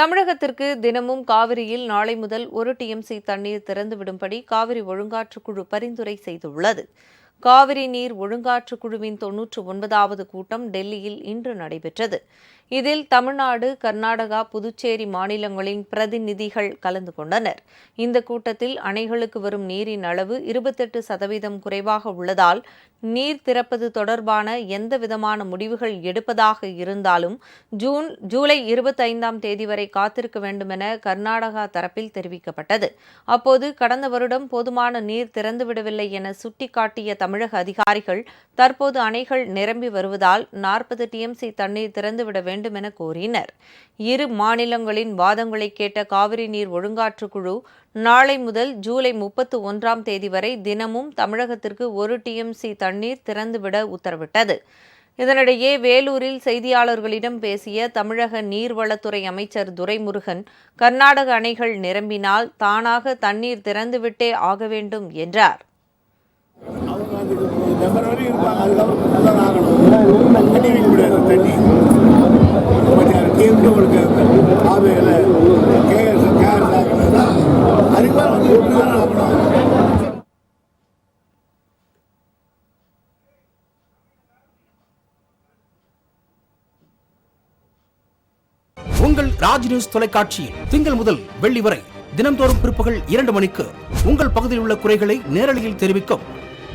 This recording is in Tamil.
தமிழகத்திற்கு தினமும் காவிரியில் நாளை முதல் ஒரு டிஎம்சி தண்ணீர் திறந்துவிடும்படி காவிரி ஒழுங்காற்றுக்குழு பரிந்துரை செய்துள்ளது. காவிரி நீர் ஒழுங்காற்று குழுவின் தொன்னூற்று ஒன்பதாவது கூட்டம் டெல்லியில் இன்று நடைபெற்றது. இதில் தமிழ்நாடு கர்நாடகா புதுச்சேரி மாநிலங்களின் பிரதிநிதிகள் கலந்து கொண்டனர். இந்த கூட்டத்தில் அணைகளுக்கு வரும் நீரின் அளவு இருபத்தெட்டு சதவீதம் குறைவாக உள்ளதால் நீர் திறப்பது தொடர்பான எந்தவிதமான முடிவுகள் எடுப்பதாக இருந்தாலும் ஜூன் ஜூலை இருபத்தைந்தாம் தேதி வரை காத்திருக்க வேண்டுமென கர்நாடகா தரப்பில் தெரிவிக்கப்பட்டது. அப்போது கடந்த வருடம் போதுமான நீர் திறந்துவிடவில்லை என சுட்டிக்காட்டிய தமிழக அதிகாரிகள் தற்போது அணைகள் நிரம்பி வருவதால் நாற்பது டிஎம்சி தண்ணீர் திறந்துவிட வேண்டும் என கோரினர். இரு மாநிலங்களின் வாதங்களை கேட்ட காவிரி நீர் ஒழுங்காற்றுக் குழு நாளை முதல் ஜூலை முப்பத்து ஒன்றாம் தேதி வரை தினமும் தமிழகத்திற்கு ஒரு டிஎம்சி தண்ணீர் திறந்துவிட உத்தரவிட்டது. இதனிடையே வேலூரில் செய்தியாளர்களிடம் பேசிய தமிழக நீர்வளத்துறை அமைச்சர் துரைமுருகன் கர்நாடக அணைகள் நிரம்பினால் தானாக தண்ணீர் திறந்துவிட்டே ஆக வேண்டும் என்றார். நம்பர் வரையும் இருப்பாங்க அதுக்கப்புறம் நல்லா ஆகணும் தண்ணி வைக்க முடியாது தண்ணி கொஞ்சம் உங்களுக்கு ஆவையில் கேஎஸ் கேஎஸ் அதுக்கு மேலே வந்து தான் ஆகணும் உங்கள் ராஜ் நியூஸ் தொலைக்காட்சியில் திங்கள் முதல் வெள்ளி வரை தினம்தோறும் பிற்பகல் இரண்டு மணிக்கு உங்கள் பகுதியில் உள்ள குறைகளை நேரலையில் தெரிவிக்கும்